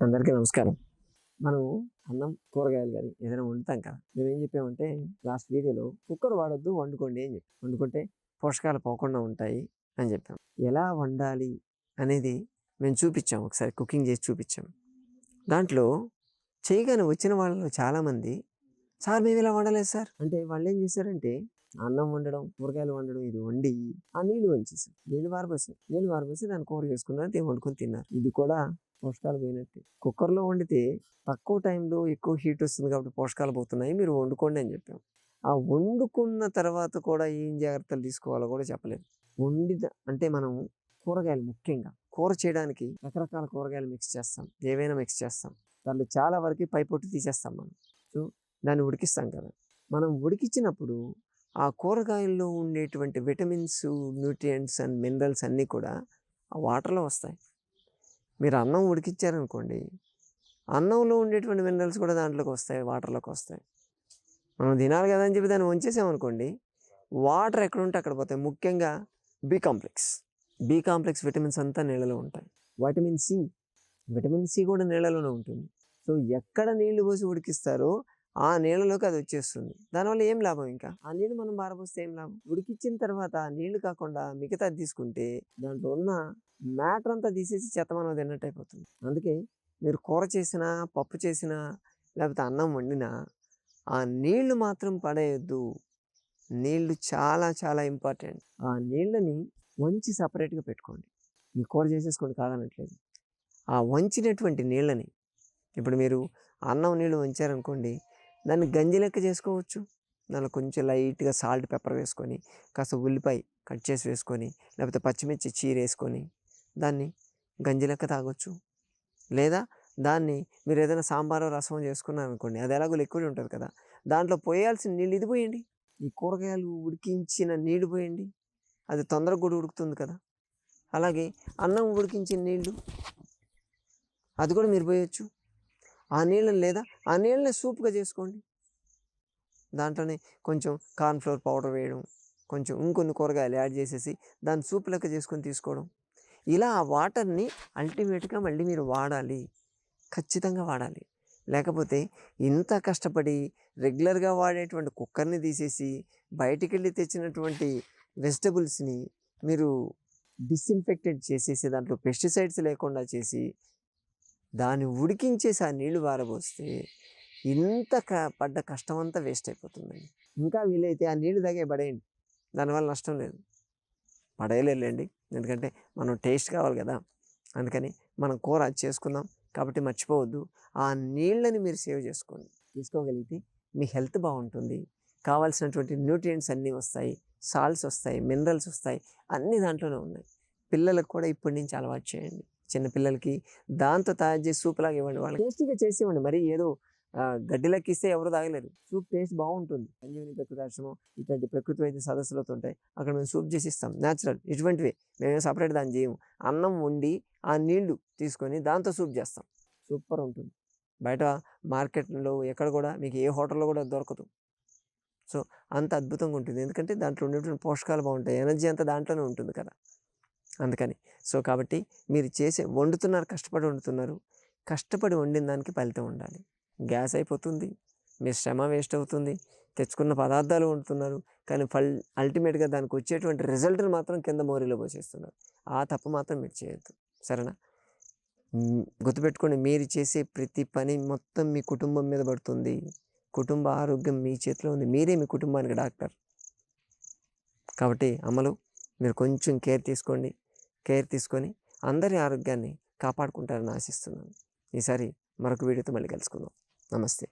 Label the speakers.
Speaker 1: అందరికీ నమస్కారం. మనం అన్నం కూరగాయలు కానీ ఏదైనా వండుతాం కదా మేము ఏం చెప్పామంటే లాస్ట్ వీడియోలో కుక్కర్ వాడొద్దు వండుకోండి అని చెప్పి. వండుకుంటే పోషకాలు పోకుండా ఉంటాయి అని చెప్పాం. ఎలా వండాలి అనేది మేము చూపించాం ఒకసారి కుకింగ్ చేసి చూపించాం. దాంట్లో చేయగానే వచ్చిన వాళ్ళలో చాలామంది సార్ మేము ఇలా వండలేదు సార్. అంటే వాళ్ళు ఏం చేశారంటే అన్నం వండడం కూరగాయలు వండడం ఇది వండి ఆ నీళ్ళు వంచేసారు నీళ్ళు వారబోసారు నీళ్ళు వారబోసి దాన్ని కూర చేసుకున్నారు అది వండుకొని తిన్నారు. ఇది కూడా పోషకాలు పోయినట్టే. కుక్కర్లో వండితే తక్కువ టైంలో ఎక్కువ హీట్ వస్తుంది కాబట్టి పోషకాలు పోతున్నాయి మీరు వండుకోండి అని చెప్పాం. ఆ వండుకున్న తర్వాత కూడా ఏం జాగ్రత్తలు తీసుకోవాలో కూడా చెప్పలేదు. వండిన అంటే మనం కూరగాయలు ముఖ్యంగా కూర చేయడానికి రకరకాల కూరగాయలు మిక్స్ చేస్తాం. ఏవైనా మిక్స్ చేస్తాం. దాంట్లో చాలా వరకు పైపొట్టు తీసేస్తాం మనం. సో దాన్ని ఉడికిస్తాం కదా. మనం ఉడికించినప్పుడు ఆ కూరగాయల్లో ఉండేటువంటి విటమిన్స్ న్యూట్రియంట్స్ అండ్ మినరల్స్ అన్నీ కూడా ఆ వాటర్లో వస్తాయి. మీరు అన్నం ఉడికిచ్చారనుకోండి అన్నంలో ఉండేటువంటి మినరల్స్ కూడా దాంట్లోకి వస్తాయి వాటర్లోకి వస్తాయి. మనం తినాలి కదా అని చెప్పి దాన్ని ఉంచేసామనుకోండి వాటర్ ఎక్కడ ఉంటే అక్కడ పోతాయి. ముఖ్యంగా B complex. B complex vitamins అంతా నీళ్ళలో ఉంటాయి. Vitamin C. విటమిన్ సి కూడా నీళ్ళలోనే ఉంటుంది. సో ఎక్కడ నీళ్ళు పోసి ఉడికిస్తారో ఆ నీళ్ళలోకి అది వచ్చేస్తుంది. దానివల్ల ఏం లాభం ఇంకా? ఆ నీళ్ళు మనం బారపోస్తే ఏం లాభం? ఉడికిచ్చిన తర్వాత ఆ నీళ్ళు కాకుండా మిగతా తీసుకుంటే దాంట్లో ఉన్న మ్యాటర్ అంతా తీసేసి చెత్త మనం తిన్నట్టు అయిపోతుంది. అందుకే మీరు కూర చేసినా పప్పు చేసినా లేకపోతే అన్నం వండినా ఆ నీళ్ళు మాత్రం పడేయద్దు. నీళ్ళు చాలా చాలా ఇంపార్టెంట్. ఆ నీళ్ళని వంచి సపరేట్గా పెట్టుకోండి. మీ కూర చేసేసుకోండి కాదనట్లేదు. ఆ వంచినటువంటి నీళ్ళని ఇప్పుడు మీరు అన్నం నీళ్ళు వంచారనుకోండి దాన్ని గంజి లెక్క చేసుకోవచ్చు. దానిలో కొంచెం లైట్గా సాల్ట్ పెప్పర్ వేసుకొని కాస్త ఉల్లిపాయ కట్ చేసి వేసుకొని లేకపోతే పచ్చిమిర్చి చీర వేసుకొని దాన్ని గంజి లెక్క తాగొచ్చు. లేదా దాన్ని మీరు ఏదైనా సాంబారో రసం చేసుకున్నారనుకోండి అది ఎలాగో లిక్విడ్ ఉంటుంది కదా దాంట్లో పోయాల్సిన నీళ్ళు ఇది పోయండి. ఈ కూరగాయలు ఉడికించిన నీళ్ళు పోయండి. అది తొందరగా కూడా ఉడుకుతుంది కదా. అలాగే అన్నం ఉడికించిన నీళ్ళు అది కూడా మీరు పోయొచ్చు. ఆ నీళ్ళని లేదా ఆ నీళ్ళని సూప్గా చేసుకోండి. దాంట్లోనే కొంచెం కార్న్ఫ్లోర్ పౌడర్ వేయడం కొంచెం ఇంకొన్ని కూరగాయలు యాడ్ చేసేసి దాన్ని సూప్ లెక్క చేసుకొని తీసుకోవడం. ఇలా ఆ వాటర్ని అల్టిమేట్గా మళ్ళీ మీరు వాడాలి. ఖచ్చితంగా వాడాలి. లేకపోతే ఇంత కష్టపడి రెగ్యులర్గా వాడేటువంటి కుక్కర్ని తీసేసి బయటికి వెళ్ళి తెచ్చినటువంటి వెజిటబుల్స్ని మీరు డిస్ఇన్ఫెక్టెడ్ చేసేసి దాంట్లో పెస్టిసైడ్స్ లేకుండా చేసి దాన్ని ఉడికించేసి ఆ నీళ్ళు వారబోస్తే ఇంత క పడ్డ కష్టం అంతా వేస్ట్ అయిపోతుందండి. ఇంకా వీలైతే ఆ నీళ్ళు తాగే పడేయండి దానివల్ల నష్టం లేదు. పడేయలేండి ఎందుకంటే మనం టేస్ట్ కావాలి కదా. అందుకని మనం కూర అది చేసుకుందాం కాబట్టి మర్చిపోవద్దు. ఆ నీళ్ళని మీరు సేవ్ చేసుకోండి. తీసుకోగలిగితే మీ హెల్త్ బాగుంటుంది. కావాల్సినటువంటి న్యూట్రియంట్స్ అన్నీ వస్తాయి. సాల్ట్స్ వస్తాయి. మినరల్స్ వస్తాయి. అన్నీ దాంట్లోనే ఉన్నాయి. పిల్లలకు కూడా ఇప్పటి నుంచి అలవాటు చేయండి. చిన్నపిల్లలకి దాంతో తయారు చేసి సూప్ లాగా ఇవ్వండి. వాళ్ళకి టేస్టీగా చేసి ఇవ్వండి మరి ఏదో గడ్డిలకి ఇస్తే ఎవరు తాగలేరు. సూప్ టేస్ట్ బాగుంటుంది. సంజీవిని ప్రకృతి ఆశ్రమం ఇట్లాంటి ప్రకృతి వైద్య సదస్సులతో ఉంటాయి. అక్కడ మేము సూప్ చేసి ఇస్తాం. న్యాచురల్ ఇటువంటివి. మేము సపరేట్ దాన్ని చేయము. అన్నం వండి ఆ నీళ్ళు తీసుకొని దాంతో సూప్ చేస్తాం. సూపర్ ఉంటుంది. బయట మార్కెట్లో ఎక్కడ కూడా మీకు ఏ హోటల్లో కూడా దొరకదు. సో అంత అద్భుతంగా ఉంటుంది. ఎందుకంటే దాంట్లో ఉండేటువంటి పోషకాలు బాగుంటాయి. ఎనర్జీ అంతా దాంట్లోనే ఉంటుంది కదా. అందుకని. సో కాబట్టి మీరు చేసే వండుతున్నారు కష్టపడి వండుతున్నారు. కష్టపడి వండిన దానికి ఫలితం ఉండాలి. గ్యాస్ అయిపోతుంది మీ శ్రమ వేస్ట్ అవుతుంది తెచ్చుకున్న పదార్థాలు వండుతున్నారు కానీ ఫల్ అల్టిమేట్గా దానికి వచ్చేటువంటి రిజల్ట్ని మాత్రం కింద మోరీలో పోసేస్తున్నారు. ఆ తప్పు మాత్రం మీరు చేయొద్దు. సరేనా? గుర్తుపెట్టుకోండి మీరు చేసే ప్రతి పని మొత్తం మీ కుటుంబం మీద పడుతుంది. కుటుంబ ఆరోగ్యం మీ చేతిలో ఉంది. మీరే మీ కుటుంబానికి డాక్టర్. కాబట్టి అమలు మీరు కొంచెం కేర్ తీసుకోండి. కేర్ తీసుకొని అందరి ఆరోగ్యాన్ని కాపాడుకుంటారని ఆశిస్తున్నాను. ఈసారి మరొక వీడియోతో మళ్ళీ కలుసుకుందాం. నమస్తే.